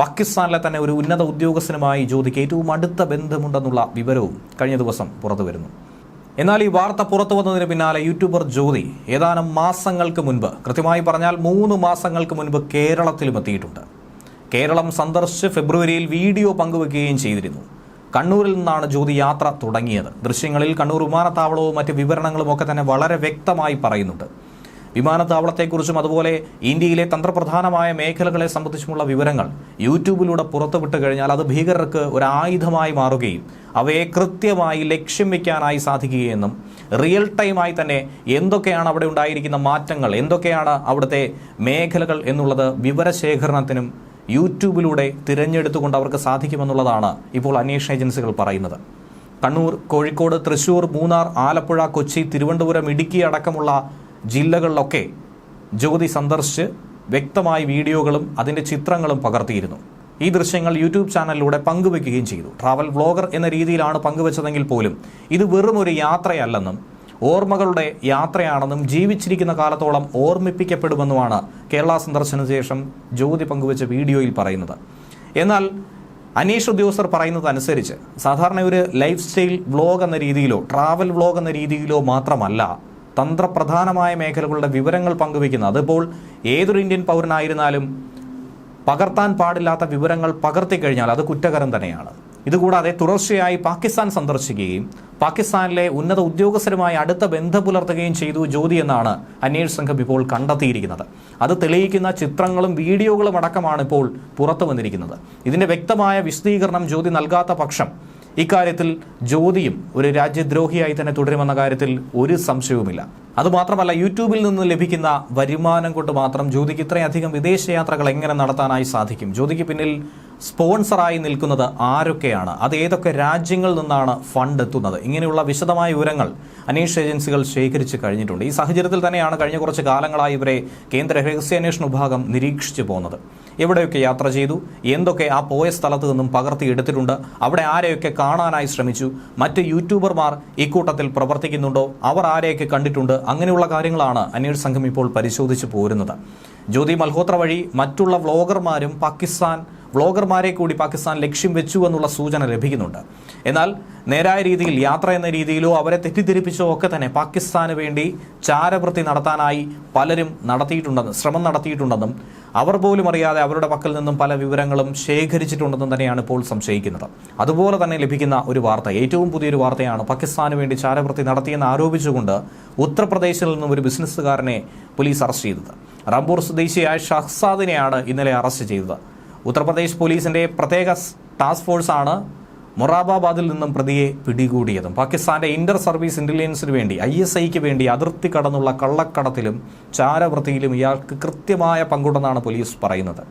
പാകിസ്ഥാനിലെ തന്നെ ഒരു ഉന്നത ഉദ്യോഗസ്ഥനുമായി ജ്യോതിക്ക് ഏറ്റവും അടുത്ത ബന്ധമുണ്ടെന്നുള്ള വിവരവും കഴിഞ്ഞ ദിവസം പുറത്തു വരുന്നു. എന്നാൽ ഈ വാർത്ത പുറത്തു വന്നതിന് പിന്നാലെ യൂട്യൂബർ ജ്യോതി ഏതാനും മാസങ്ങൾക്ക് മുൻപ് കൃത്യമായി പറഞ്ഞാൽ മൂന്ന് മാസങ്ങൾക്ക് മുൻപ് കേരളത്തിലും എത്തിയിട്ടുണ്ട്. കേരളം സന്ദർശിച്ച് ഫെബ്രുവരിയിൽ വീഡിയോ പങ്കുവെക്കുകയും ചെയ്തിരുന്നു. കണ്ണൂരിൽ നിന്നാണ് ജ്യോതി യാത്ര തുടങ്ങിയത്. ദൃശ്യങ്ങളിൽ കണ്ണൂർ വിമാനത്താവളവും മറ്റ് വിവരണങ്ങളും ഒക്കെ തന്നെ വളരെ വ്യക്തമായി പറയുന്നുണ്ട്. വിമാനത്താവളത്തെക്കുറിച്ചും അതുപോലെ ഇന്ത്യയിലെ തന്ത്രപ്രധാനമായ മേഖലകളെ സംബന്ധിച്ചുമുള്ള വിവരങ്ങൾ യൂട്യൂബിലൂടെ പുറത്തുവിട്ട് കഴിഞ്ഞാൽ അത് ഭീകരർക്ക് ഒരു ആയുധമായി മാറുകയും അവയെ കൃത്യമായി ലക്ഷ്യം വയ്ക്കാനായി സാധിക്കുകയെന്നും റിയൽ ടൈമായി തന്നെ എന്തൊക്കെയാണ് അവിടെ ഉണ്ടായിരിക്കുന്ന മാറ്റങ്ങൾ എന്തൊക്കെയാണ് അവിടുത്തെ മേഖലകൾ എന്നുള്ളത് വിവരശേഖരണത്തിനും യൂട്യൂബിലൂടെ തിരഞ്ഞെടുത്തുകൊണ്ട് അവർക്ക് സാധിക്കുമെന്നുള്ളതാണ് ഇപ്പോൾ അന്വേഷണ ഏജൻസികൾ പറയുന്നത്. കണ്ണൂർ കോഴിക്കോട് തൃശൂർ മൂന്നാർ ആലപ്പുഴ കൊച്ചി തിരുവനന്തപുരം ഇടുക്കി അടക്കമുള്ള ജില്ലകളിലൊക്കെ ജ്യോതി സന്ദർശിച്ച് വ്യക്തമായ വീഡിയോകളും അതിന്റെ ചിത്രങ്ങളും പകർത്തിയിരുന്നു. ഈ ദൃശ്യങ്ങൾ യൂട്യൂബ് ചാനലിലൂടെ പങ്കുവെക്കുകയും ചെയ്തു. ട്രാവൽ വ്ളോഗർ എന്ന രീതിയിലാണ് പങ്കുവച്ചതെങ്കിൽ പോലും ഇത് വെറും ഒരു യാത്രയല്ലെന്നും ഓർമ്മകളുടെ യാത്രയാണെന്നും ജീവിച്ചിരിക്കുന്ന കാലത്തോളം ഓർമ്മിപ്പിക്കപ്പെടുമെന്നുമാണ് കേരള സന്ദർശന ശേഷം ജ്യോതി പങ്കുവച്ച വീഡിയോയിൽ പറയുന്നത്. എന്നാൽ അന്വേഷണ ഉദ്യോഗസ്ഥർ പറയുന്നത് അനുസരിച്ച് സാധാരണ ഒരു ലൈഫ് സ്റ്റൈൽ വ്ളോഗ് എന്ന രീതിയിലോ ട്രാവൽ വ്ളോഗ് എന്ന രീതിയിലോ മാത്രമല്ല തന്ത്രപ്രധാനമായ മേഖലകളുടെ വിവരങ്ങൾ പങ്കുവയ്ക്കുന്നത്. അതിപ്പോൾ ഏതൊരു ഇന്ത്യൻ പൗരനായിരുന്നാലും പകർത്താൻ പാടില്ലാത്ത വിവരങ്ങൾ പകർത്തി കഴിഞ്ഞാൽ അത് കുറ്റകരം തന്നെയാണ്. ഇതുകൂടാതെ തുടർച്ചയായി പാകിസ്ഥാൻ സന്ദർശിക്കുകയും പാകിസ്ഥാനിലെ ഉന്നത ഉദ്യോഗസ്ഥരുമായി അടുത്ത ബന്ധം പുലർത്തുകയും ചെയ്തു ജ്യോതി എന്നാണ് അന്വേഷണ സംഘം ഇപ്പോൾ കണ്ടെത്തിയിരിക്കുന്നത്. അത് തെളിയിക്കുന്ന ചിത്രങ്ങളും വീഡിയോകളും അടക്കമാണ് ഇപ്പോൾ പുറത്തു വന്നിരിക്കുന്നത്. ഇതിന്റെ വ്യക്തമായ വിശദീകരണം ജ്യോതി നൽകാത്ത പക്ഷം ഇക്കാര്യത്തിൽ ജ്യോതിയും ഒരു രാജ്യദ്രോഹിയായി തന്നെ തുടരുമെന്ന കാര്യത്തിൽ ഒരു സംശയവുമില്ല. അതുമാത്രമല്ല യൂട്യൂബിൽ നിന്ന് ലഭിക്കുന്ന വരുമാനം കൊണ്ട് മാത്രം ജ്യോതിക്ക് ഇത്രയധികം വിദേശയാത്രകൾ എങ്ങനെ നടത്താനായി സാധിക്കും? ജ്യോതിക്ക് പിന്നിൽ സ്പോൺസറായി നിൽക്കുന്നത് ആരൊക്കെയാണ്? അത് ഏതൊക്കെ രാജ്യങ്ങളിൽ നിന്നാണ് ഫണ്ട് എത്തുന്നത്? ഇങ്ങനെയുള്ള വിശദമായ വിവരങ്ങൾ അന്വേഷണ ഏജൻസികൾ ശേഖരിച്ചു കഴിഞ്ഞിട്ടുണ്ട്. ഈ സാഹചര്യത്തിൽ തന്നെയാണ് കഴിഞ്ഞ കുറച്ച് കാലങ്ങളായി ഇവരെ കേന്ദ്ര രഹസ്യാന്വേഷണ വിഭാഗം നിരീക്ഷിച്ചു പോകുന്നത്. എവിടെയൊക്കെ യാത്ര ചെയ്തു? എന്തൊക്കെ ആ പോയ സ്ഥലത്ത് നിന്നും പകർത്തിയെടുത്തിട്ടുണ്ട് അവിടെ ആരെയൊക്കെ കാണാനായി ശ്രമിച്ചു? മറ്റ് യൂട്യൂബർമാർ ഇക്കൂട്ടത്തിൽ പ്രവർത്തിക്കുന്നുണ്ടോ? അവർ ആരെയൊക്കെ കണ്ടിട്ടുണ്ട്? അങ്ങനെയുള്ള കാര്യങ്ങളാണ് അന്വേഷണ സംഘം ഇപ്പോൾ പരിശോധിച്ചു പോരുന്നത്. ജ്യോതി മൽഹോത്ര വഴി മറ്റുള്ള വ്ലോഗർമാരും പാകിസ്ഥാൻ വ്ളോഗർമാരെ കൂടി പാകിസ്ഥാൻ ലക്ഷ്യം വെച്ചു എന്നുള്ള സൂചന ലഭിക്കുന്നുണ്ട്. എന്നാൽ നേരായ രീതിയിൽ യാത്ര എന്ന രീതിയിലോ അവരെ തെറ്റിദ്ധരിപ്പിച്ചോ ഒക്കെ തന്നെ പാകിസ്ഥാന് വേണ്ടി ചാരവൃത്തി നടത്താനായി പലരും നടത്തിയിട്ടുണ്ടെന്ന് ശ്രമം നടത്തിയിട്ടുണ്ടെന്നും അവർ പോലും അറിയാതെ അവരുടെ പക്കൽ നിന്നും പല വിവരങ്ങളും ശേഖരിച്ചിട്ടുണ്ടെന്നും തന്നെയാണ് ഇപ്പോൾ സംശയിക്കുന്നത്. അതുപോലെ തന്നെ ലഭിക്കുന്ന ഒരു വാർത്ത ഏറ്റവും പുതിയൊരു വാർത്തയാണ് പാകിസ്ഥാന് വേണ്ടി ചാരവൃത്തി നടത്തിയെന്ന് ആരോപിച്ചുകൊണ്ട് ഉത്തർപ്രദേശിൽ നിന്നും ഒരു ബിസിനസ്സുകാരനെ പോലീസ് അറസ്റ്റ് ചെയ്തത്. റാംപൂർ സ്വദേശിയായ ഷഹ്സാദിനെയാണ് ഇന്നലെ അറസ്റ്റ് ചെയ്തത്. ഉത്തർപ്രദേശ് പോലീസിന്റെ പ്രത്യേക ടാസ്ക് ഫോഴ്സാണ് മൊറാബാബാദിൽ നിന്നും പ്രതിയെ പിടികൂടിയതും. പാകിസ്ഥാന്റെ ഇന്റർ സർവീസ് ഇന്റലിജൻസിന് വേണ്ടി ഐ എസ് ഐക്ക് വേണ്ടി അതിർത്തി കടന്നുള്ള കള്ളക്കടത്തിലും ചാരവൃത്തിയിലും ഇയാൾക്ക് കൃത്യമായ പങ്കുണ്ടെന്നാണ് പോലീസ് പറയുന്നത്.